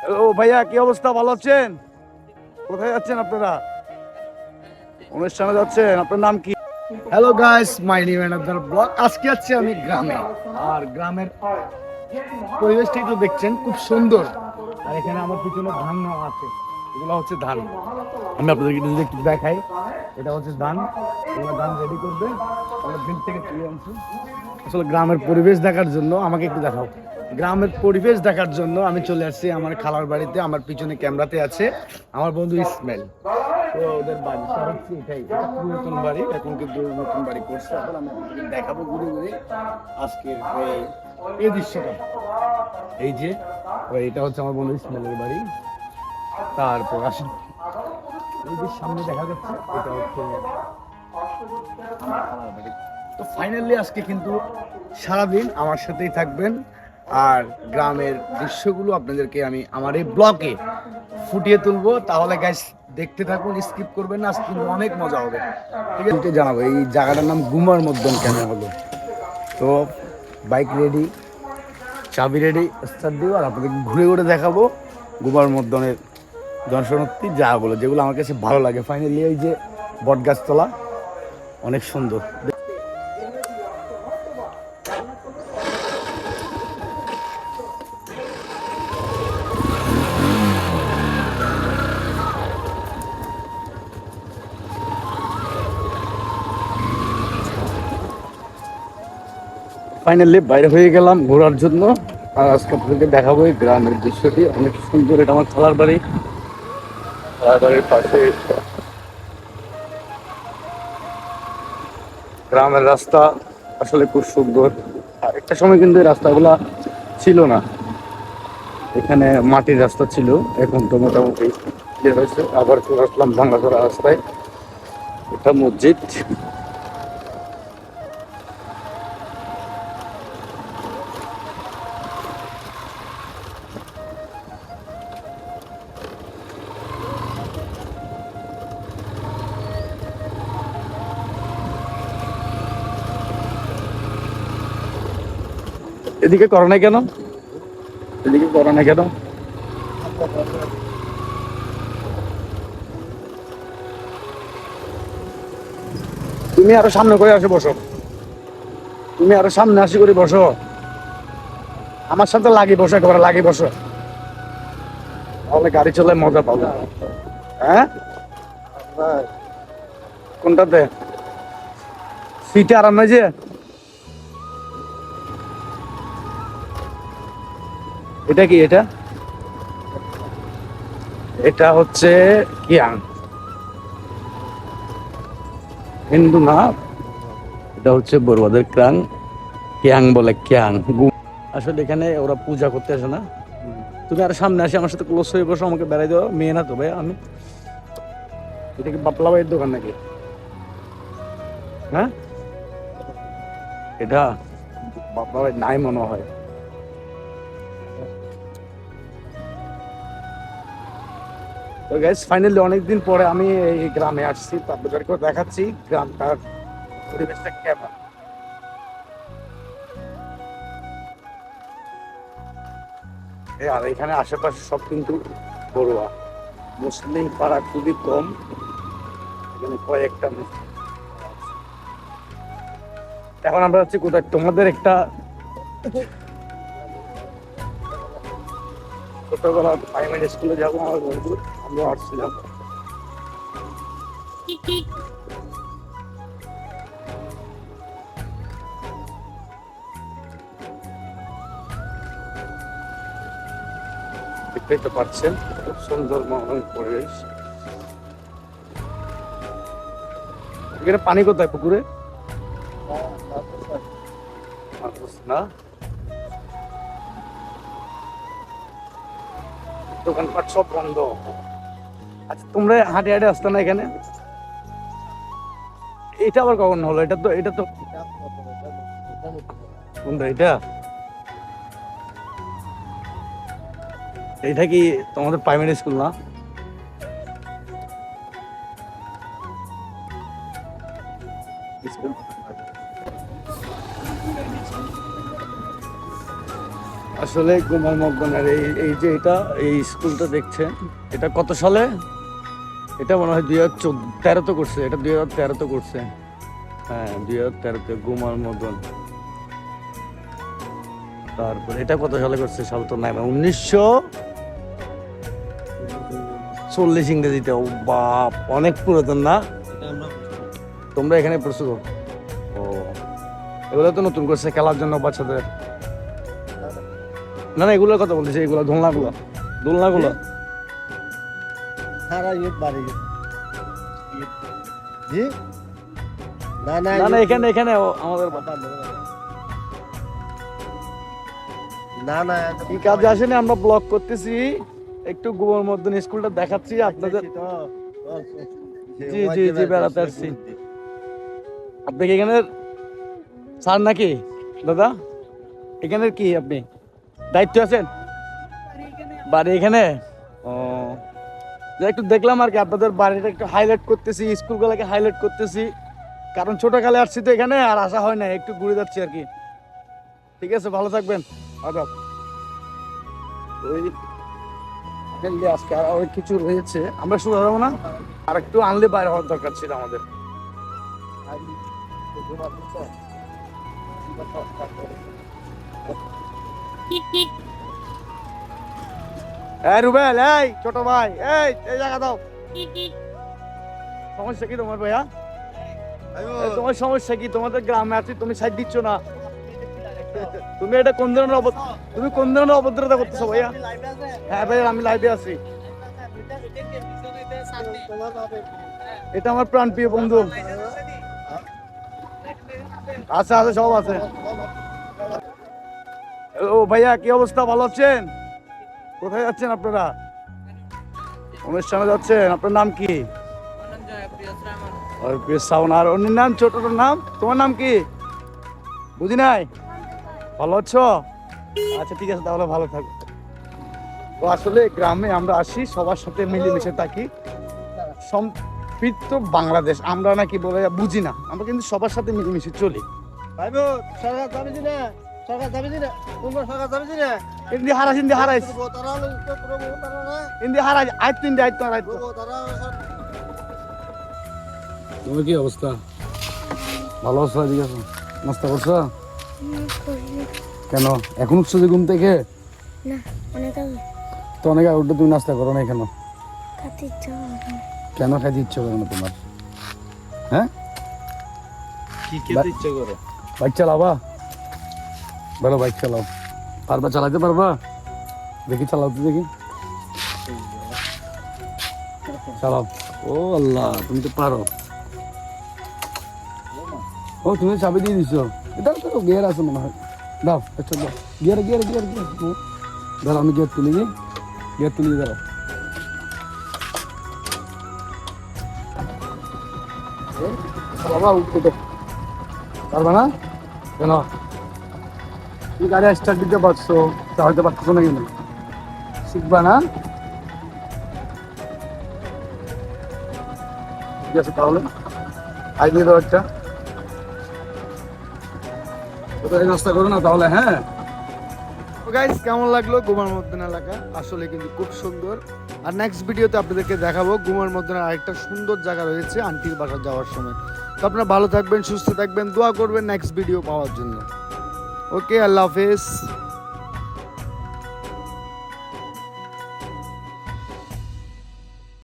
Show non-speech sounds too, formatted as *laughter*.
Hello ভাইয়া, কি অবস্থা? ভালো আছেন? কোথায় যাচ্ছেন আপনারা? অনুষ্ঠানে যাচ্ছেন? আপনার নাম কি? Hello guys my new another blog আজকে আছি আমি গ্রামে। আর গ্রামের পরিবেশটা একটু দেখছেন, খুব সুন্দর। আর এখানে আমার পিছনে ধান আছে। এগুলো হচ্ছে ধান। আমি আপনাদেরকে যদি একটু দেখাই, এটা হচ্ছে ধান। এগুলো ধান রেডি করবে। আমরা দিন থেকে তুলে আনছি। আসলে গ্রামের পরিবেশ দেখার জন্য আমাকে একটু দেখাও। গ্রামের পরিবেশ দেখার জন্য আমি চলে আসছি আমার খালার বাড়িতে, আমার পিছনে ক্যামেরাতে আছে আমার বন্ধু ইসমাইল। তো ওদের হচ্ছে এটাই বাড়ি কিন্তু নতুন বাড়ি করছে। আমি দেখাবো এই এই যে এটা হচ্ছে আমার বন্ধু ইসমাইলের বাড়ি। তারপর আসেন এই যে সামনে দেখা যাচ্ছে, এটা হচ্ছে তো ফাইনালি আজকে কিন্তু সারাদিন আমার সাথেই থাকবেন। আর গ্রামের দৃশ্যগুলো আপনাদেরকে আমি আমার এই ব্লকে ফুটিয়ে তুলবো। তাহলে গাইস দেখতে থাকুন স্কিপ করবেন না কিন্তু অনেক মজা হবে। ঠিক আছে? জানাব, এই জায়গাটার নাম গুমার মধ্যম কেন হলো? তো বাইক রেডি চাবি রেডি স্টার্ট দিব, আর আপনাদেরকে ঘুরে ঘুরে দেখাবো গুমার মধ্যমের দর্শনার্থী জায়গাগুলো যেগুলো আমার কাছে ভালো লাগে। ফাইনালি ওই যে বটগাছতলা, অনেক সুন্দর। ফাইনালি বাইরে হয়ে গেলাম ঘোরার জন্য। আর আজকে আপনাদেরকে দেখাবো এই গ্রামের দৃশ্যটি। অনেক সুন্দর, এটা আমার খালার বাড়ি। খালার বাড়ির পাশে গ্রামের রাস্তা আসলে খুব সুন্দর। আর একটা সময় কিন্তু এই রাস্তাগুলা ছিল না। এখানে মাটির রাস্তা ছিল, এখন তো মোটামুটি ইয়ে হয়েছে। আবার আসলাম ভাঙ্গা করা রাস্তায়। এটা মসজিদ। এদিকে করো না কেন? এদিকে করো না কেন? তুমি আরও সামনে করে আসে বসো। তুমি আরও সামনে আসি করে বসো। আমার সাথে লাগি বসো, একেবারে লাগি বসো। তাহলে গাড়ি চলে মজা পাবো। হ্যাঁ? কোনটাতে? সিটে আরাম হয়েছে এটা কি এটা? এটা হচ্ছে কিয়াং হিন্দু না? এটা হচ্ছে বড়ুয়াদের ক্রাং। কিয়াং বলে কিয়াং। আসলে এখানে ওরা পূজা করতে আসে না। তুমি আর সামনে আসে, আমার সাথে ক্লোজ হয়ে বসো, আমাকে বেড়াই দেওয়া মেয়ে না তো ভাই, আমি এটা কি বাপলা ভাইয়ের দোকান নাকি? হ্যাঁ? এটা বাপলা ভাই নাই মনে হয়। তো ফাইনালি অনেকদিন পরে আমি এই গ্রামে আসছি তো আপনাদেরকে দেখাচ্ছি গ্রামটার পরিবেশটা কেমন। আর এখানে আশেপাশে সব কিন্তু বড়ুয়া। মুসলিম পাড়া খুবই কম। এখানে কয়েকটা। এখন আমরা হচ্ছে কোথায়? তোমাদের একটা ছোটবেলা প্রাইমারি স্কুলে যাব আমার বন্ধু আমরা আসছিলাম দেখতেই তো পাচ্ছেন খুব সুন্দর মনোরম পরিবেশ। এখানে পানি কোথায় পুকুরে? না? দোকানপাট সব বন্ধ। আচ্ছা তোমরা হাঁটে হাঁটে আসতে না এখানে? এটা আবার কখন হলো? এটা তো এটা তো এটা? এটা কি তোমাদের প্রাইমারি স্কুল না? স্কুল আসলে কুমার মকবনের এই এই যে এটা, এই স্কুলটা দেখছেন, এটা কত সালে? এটা মনে হয় দুই হাজার চোদ্দ তেরোতে করছে, এটা দুই হাজার তেরোতে করছে। হ্যাঁ দুই হাজার তেরোতে গুমার মদন তারপর এটা কত সালে করছে সাল তো নাই, উনিশশো চল্লিশ ইংরেজিতে, ও বাপ, অনেক পুরাতন না? তোমরা এখানে প্রস্তুত ও, এগুলো তো নতুন করছে খেলার জন্য বাচ্চাদের। না না এগুলোর কথা বলতেছি এগুলো দোলনাগুলো দোলনাগুলো। সারা ইট বাড়ি। জি? না না না না এখানে এখানে আমাদের না না কি কাজে আসেনি? আমরা ব্লগ করতেছি। একটু গোবর মধ্যে স্কুলটা দেখাচ্ছি আপনাদের জি, জি, জি, বেড়াতে আসছি। আপনি কি এখানে স্যার নাকি? দাদা? এখানের কি আপনি? দায়িত্ব আছেন? বাড়ি এখানে? ও। একটু দেখলাম আর কি, আপনাদের বাড়িটা একটু হাইলাইট করতেছি, স্কুলগুলোকে হাইলাইট করতেছি। কারণ ছোটকালে আসছি তো এখানে, আর আসা হয় না একটু ঘুরে যাচ্ছি আর কি। ঠিক আছে, ভালো থাকবেন। আদাব। ওই আজকে অনেক কিছু রয়েছে। আমরা শুরু যাব না? আর একটু আনলে বাইরে হওয়ার দরকার ছিল আমাদের। *laughs* এই রুবেল, এই ছোট ভাই, এই এই জায়গা দাও। সমস্যা কি তোমার ভাইয়া? তোমার সমস্যা কি? তোমাদের গ্রামে আছি, তুমি সাইড দিচ্ছ না। তুমি এটা কোন ধরনের তুমি কোন ধরনের অভদ্রতা করতেছো ভাইয়া? হ্যাঁ ভাই আমি লাইভে আছি। এটা আমার প্রাণ প্রিয় বন্ধু। আছে আছে, সব আছে। ও ভাইয়া, কি অবস্থা? ভালো আছেন? কোথায় যাচ্ছেন আপনারা? অনুষ্ঠানে যাচ্ছেন? আপনার নাম কি? আর আর অন্যের নাম, ছোটটার নাম? তোমার নাম কি? বুঝি নাই? ভালো আছো? আচ্ছা ঠিক আছে, তাহলে ভালো থাকো। তো আসলে গ্রামে আমরা আসি, সবার সাথে মিলেমিশে থাকি। সম্পৃক্ত বাংলাদেশ, আমরা নাকি বলে বুঝি না। আমরা কিন্তু সবার সাথে মিলেমিশে চলি। ভাই সরকার সরকার যাবে না তোমরা সরকার যাবে না ইন্দি হারাইস ইন্দি হারাইস তারা হলো পুরো তারা না ইন্দি হারাইস আইত ইন্দি আইত আইত তোমার কি অবস্থা? ভালো আছো এদিকে? আছো নাস্তা করছ? কেন? এখন উঠছো যে ঘুম থেকে? না অনেক আগে। তো অনেক আগে উঠে তুমি নাস্তা করো না কেন? খাতে ইচ্ছা কেন খাইতে ইচ্ছে করে না তোমার? হ্যাঁ? কি খেতে ইচ্ছে করে? বাইক চালাবা ভালো বাইক চালাও। পারবা চালাতে পারবা? দেখি চালাও তো দেখি। চালাও। ও আল্লাহ, তুমি তো পারো। ও, তুমি চাবি দিয়ে দিছো। এটা তো গিয়ার আছে মনে হয়। দাও আচ্ছা দাও। Gear gear gear gear. দাঁড়াও, আমি গিয়ার তুলে দিই গিয়ার তুলে, দাঁড়াও। বাবা উঠতে পারবা না? কেন গাড়ি স্টার্ট দিতে পারছ চালাতে পারছ না কেন? শিখবা না? ঠিক আছে, তাহলে আই দিয়ে দাও একটা। হ্যাঁ? কেমন লাগল এলাকা? আসলে কিন্তু খুব সুন্দর। আর নেক্সট ভিডিওতে আপনাদেরকে দেখাবো গুমার মদ্দানের আরেকটা সুন্দর জায়গা রয়েছে আন্টির বাসা যাওয়ার সময়। তো আপনারা ভালো থাকবেন, সুস্থ থাকবেন, দোয়া করবেন নেক্সট ভিডিও পাওয়ার জন্য। ওকে আল্লাহ হাফেজ